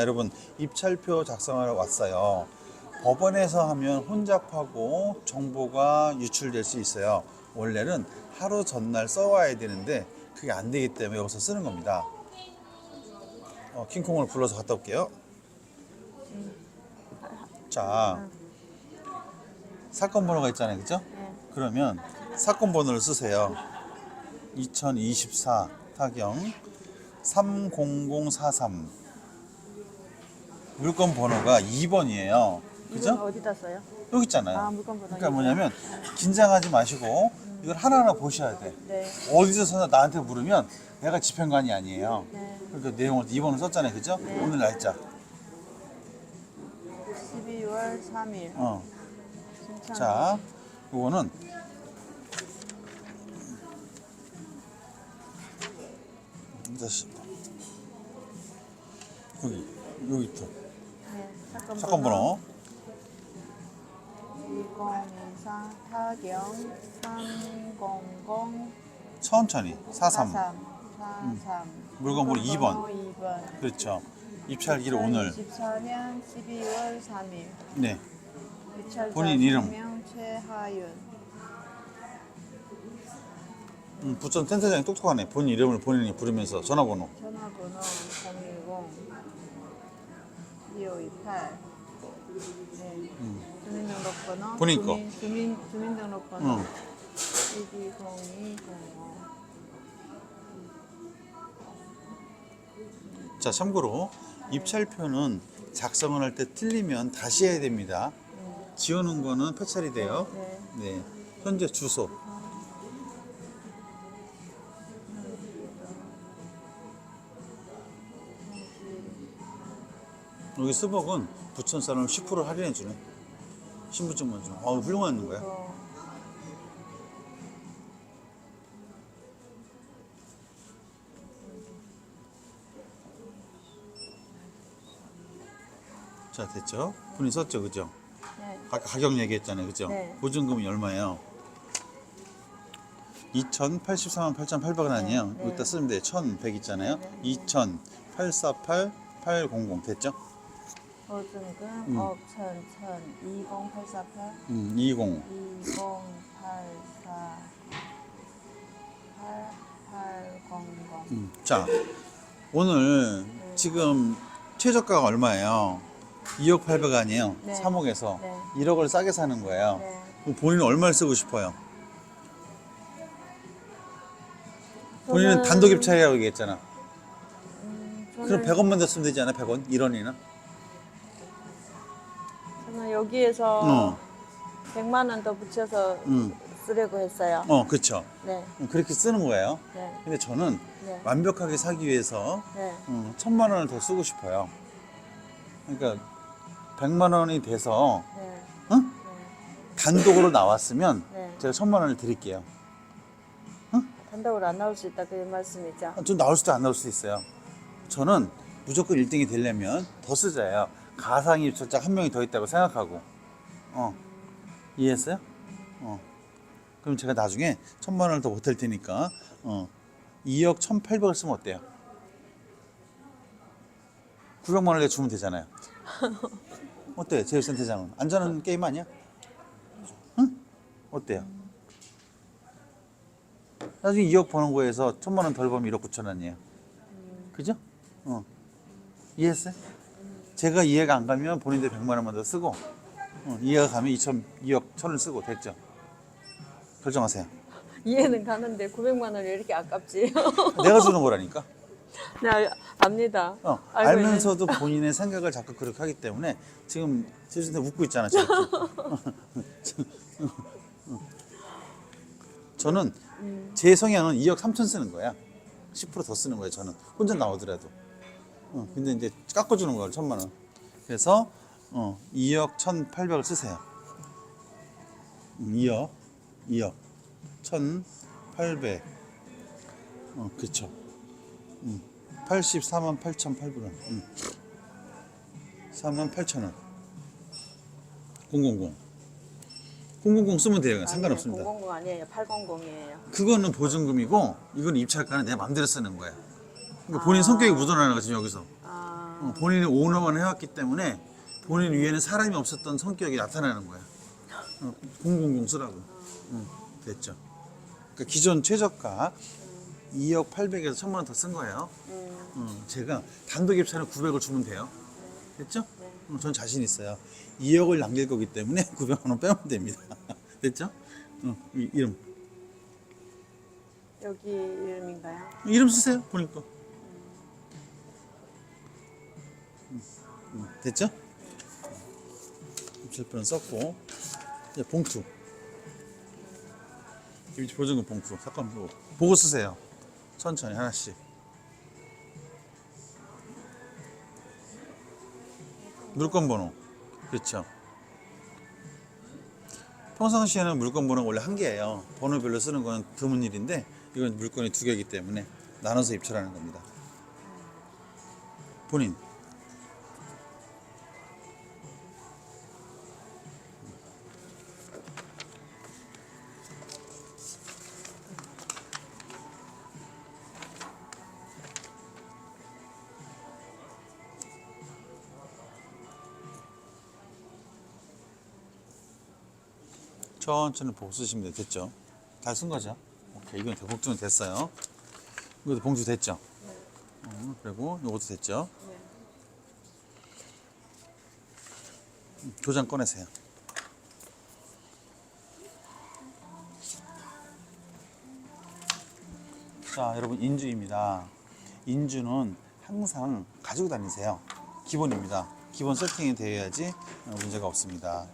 제가 여러분 입찰표 작성하러 왔어요. 법원에서 하면 혼잡하고 정보가 유출될 수 있어요. 원래는 하루 전날 써와야 되는데 그게 안 되기 때문에 여기서 쓰는 겁니다. 어, 킹콩을 불러서 갔다 올게요. 자, 사건 번호가 있잖아요, 그죠? 네. 그러면 사건 번호를 쓰세요. 2024 타경 30043 물건 번호가 2번이에요. 이건 그죠? 어디다 써요? 여기 있잖아요. 아, 물건 번호 그러니까. 뭐냐면 긴장하지 마시고 이걸 하나하나 보셔야 돼. 네. 어디서나 나한테 물으면 내가 집행관이 아니에요. 네. 그러니까 내용을 2번을 썼잖아요. 그죠? 네. 오늘 날짜. 12월 3일. 어. 자, 이거는 다시 여기 여기 또 네. 사건, 번호 2024 타경 300 천천히 43 43 물건 번호 2번. 2번. 그렇죠. 입찰기를 오늘 24년 12월 3일. 네 입찰자 본인 이름. 명 최하윤. 음, 부천 텐트장이 똑똑하네. 본인 이름을 본인이 부르면서 전화번호 전화번호 010 2528. 네. 주민등록번호. 본인 거. 주민, 주민 주민등록번호. 응. 120205. 자 참고로 입찰표는 작성을 할 때 틀리면 다시 해야 됩니다. 지우는 거는 폐찰이 돼요. 네. 네. 현재 주소. 여기 스벅은 부천 사람 10% 할인해 주네. 신분증만 좀. 아, 훌륭한 거야. 또 자, 됐죠? 본인 썼죠, 그죠? 네. 아까 가격 얘기했잖아요, 그죠? 네. 보증금이 얼마예요? 2,083만 8,800원 아니에요? 네. 여기다 쓰면 돼요. 1,100 있잖아요. 네. 2,000, 848, 800 됐죠? 보증금 음. 억, 천, 천, 20848, 음, 20. 2084, 8800. 음. 자, 오늘 지금 최저가가 얼마예요? 2억 800 아니에요? 네. 3억에서 네. 1억을 싸게 사는 거예요. 네. 그럼 본인은 얼마를 쓰고 싶어요? 본인은 저는- 단독 입찰이라고 얘기했잖아. 음, 그럼 저는, 100원만 더 쓰면 되지 않아? 100원? 1원이나? 여기에서 어. 100만 원 더 붙여서 음. 쓰려고 했어요. 어, 그렇죠. 네. 그렇게 쓰는 거예요. 네. 근데 저는 네. 완벽하게 사기 위해서 네. 음, 천만 원을 더 쓰고 싶어요. 그러니까 100만 원이 돼서 네. 응? 네. 단독으로 나왔으면 네. 제가 천만 원을 드릴게요. 단독으로 안 나올 수 있다 그 말씀이죠. 좀 나올 수도 안 나올 수도 있어요. 저는 무조건 1등이 되려면 더 쓰자예요. 가상 입찰자 한 명이 더 있다고 생각하고. 어. 이해했어요? 어. 그럼 제가 나중에 천만 원을 더 보탤 테니까 어. 2억 1,800을 쓰면 어때요? 900만 원을 주면 되잖아요. 어때? 제일센터장은 안전한 게임 아니야? 응? 어때요? 나중에 2억 버는 거에서 천만 원 덜 벌면 1억 9천 원이에요. 그죠? 어. 이해했어요? 제가 이해가 안 가면 본인들 100만 원만 더 쓰고 어, 이해가 가면 2천, 2억 1천을 쓰고 됐죠? 결정하세요. 이해는 가는데 900만 원이 왜 이렇게 아깝지? 내가 주는 거라니까. 네, 알- 압니다. 어, 알고 알면서도 본인의 생각을 자꾸 그렇게 하기 때문에 지금 제주한테 웃고 있잖아. 저렇게. 저는 제 성향은 2억 3천 쓰는 거야. 10%더 쓰는 거예요. 저는 혼자 나오더라도. 어, 근데 이제 깎아주는 거예요. 천만 원. 그래서 어, 2억 1,800을 쓰세요. 음, 2억, 2억 1,800. 어, 그렇죠. 84만 8,800원. 음. 4만 8천원. 000. 000 쓰면 돼요. 상관없습니다. 000 아니에요. 800이에요. 그거는 보증금이고, 이건 입찰가는 내 마음대로 쓰는 거야. 그러니까 본인 아. 성격이 묻어나는 거지, 여기서. 아, 어, 본인이 오너만 해왔기 때문에 본인 위에는 사람이 없었던 성격이 나타나는 거야. 어, 000 쓰라고. 응, 됐죠. 그러니까 기존 최저가 2억 800에서 1000만 원 더 쓴 거예요. 음, 어, 제가 단독 입찰은 900을 주면 돼요. 됐죠? 어, 전 자신 있어요. 2억을 남길 거기 때문에 900만 원 빼면 됩니다. 됐죠? 어, 이, 이름. 여기 이름인가요? 이름 쓰세요. 본인 거. 됐죠? 입찰표는 썼고 이제 봉투. 입찰 보증금 봉투. 사건 보고 보고 쓰세요. 천천히 하나씩. 물건 번호. 그렇죠. 평상시에는 물건 번호가 원래 한 개예요. 번호별로 쓰는 건 드문 일인데 이건 물건이 두 개이기 때문에 나눠서 입찰하는 겁니다. 본인. 천천히 쓰시면 돼요. 됐죠? 다 쓴 거죠? 오케이. 이건 복주는 됐어요. 이것도 봉투 됐죠? 어, 그리고 이것도 됐죠? 네. 음, 도장 꺼내세요. 자, 여러분 인주입니다. 인주는 항상 가지고 다니세요. 기본입니다. 기본 세팅이 되어야지 어, 문제가 없습니다.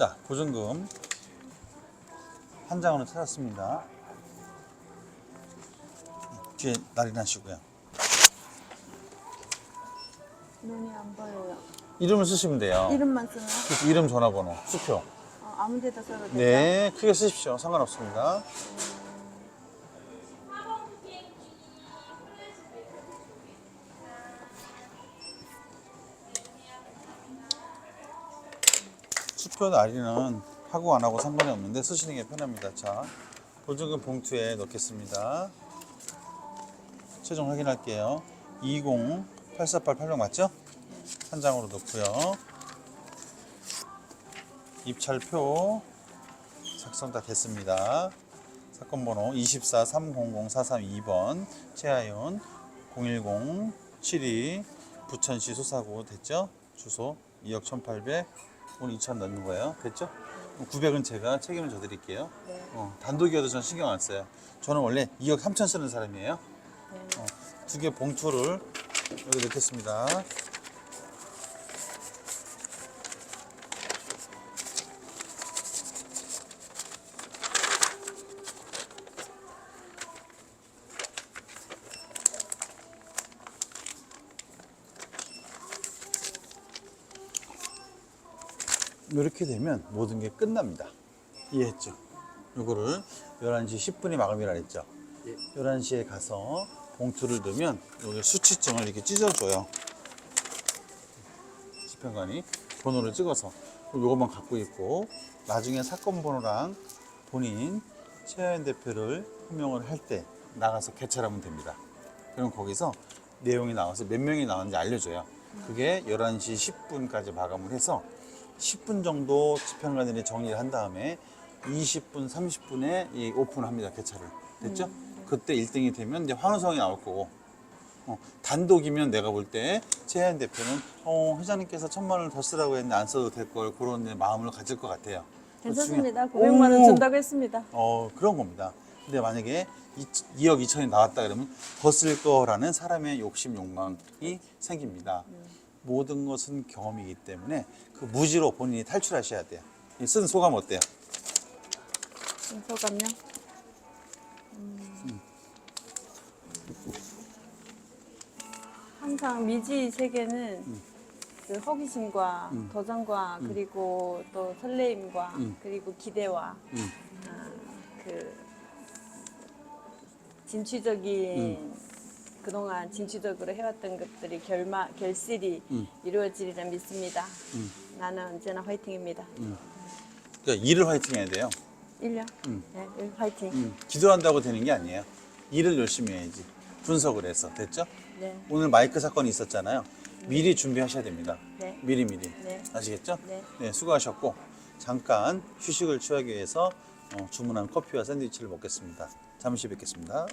자, 보증금 한 장으로 찾았습니다. 뒤에 날이 나시고요. 눈이 안 보여요. 이름을 쓰시면 돼요. 이름만 쓰나요? 그래서 이름, 전화번호, 수표. 어, 아무 데다 써도 돼요? 네, 크게 쓰십시오. 상관없습니다. 수표 날이는 하고 안 하고 상관이 없는데 쓰시는 게 편합니다. 자, 보증금 봉투에 넣겠습니다. 최종 확인할게요. 2084886 맞죠? 한 장으로 넣고요. 입찰표 작성 다 됐습니다. 사건 번호 24300432번 최하윤 01072 부천시 소사구 됐죠? 주소 2억 1800 오늘 2천 넣는 거예요. 됐죠? 900은 제가 책임을 져 드릴게요. 네. 어, 단독이어도 전 신경 안 써요. 저는 원래 2억 3천 쓰는 사람이에요. 네. 두개 봉투를 여기 넣겠습니다. 이렇게 되면 모든 게 끝납니다. 이해했죠? 요거를 11시 10분이 마감이라 했죠? 11시에 가서 봉투를 넣으면 여기 수치증을 이렇게 찢어줘요. 집행관이 번호를 찍어서 요것만 갖고 있고 나중에 사건 번호랑 본인 최하연 대표를 호명을 할 때 나가서 개찰하면 됩니다. 그럼 거기서 내용이 나와서 몇 명이 나왔는지 알려줘요. 그게 11시 10분까지 마감을 해서 10분 정도 집행관들이 정리를 한 다음에 20분, 30분에 이 오픈합니다. 개찰을. 됐죠? 그때 1등이 되면 이제 환호성이 나올 거고 어, 단독이면 내가 볼 때 최하연 대표는 어, 회장님께서 천만 원을 더 쓰라고 했는데 안 써도 될 걸 그런 마음을 가질 것 같아요. 괜찮습니다. 그 중에- 900만 원 오! 준다고 했습니다. 어 그런 겁니다. 근데 만약에 2, 억 2천이 나왔다 그러면 더 쓸 거라는 사람의 욕심 욕망이 생깁니다. 모든 것은 경험이기 때문에 그 무지로 본인이 탈출하셔야 돼요. 이쓴 소감 어때요? 소감요? 음. 항상 미지 세계는 그 호기심과 음. 도전과 그리고 또 설레임과 음. 그리고 기대와 음. 아, 그 진취적인 음. 그동안 진취적으로 해왔던 것들이 결마 결실이 음. 이루어지리라 믿습니다. 음. 나는 언제나 화이팅입니다. 그러니까 일을 화이팅 해야 돼요. 일요? 음. 네, 일 화이팅. 음, 기도한다고 되는 게 아니에요. 일을 열심히 해야지. 분석을 해서 됐죠? 네, 오늘 마이크 사건이 있었잖아요. 미리 준비하셔야 됩니다. 네. 미리 미리. 네. 아시겠죠? 네. 수고하셨고 잠깐 휴식을 취하기 위해서 어, 주문한 커피와 샌드위치를 먹겠습니다. 잠시 뵙겠습니다.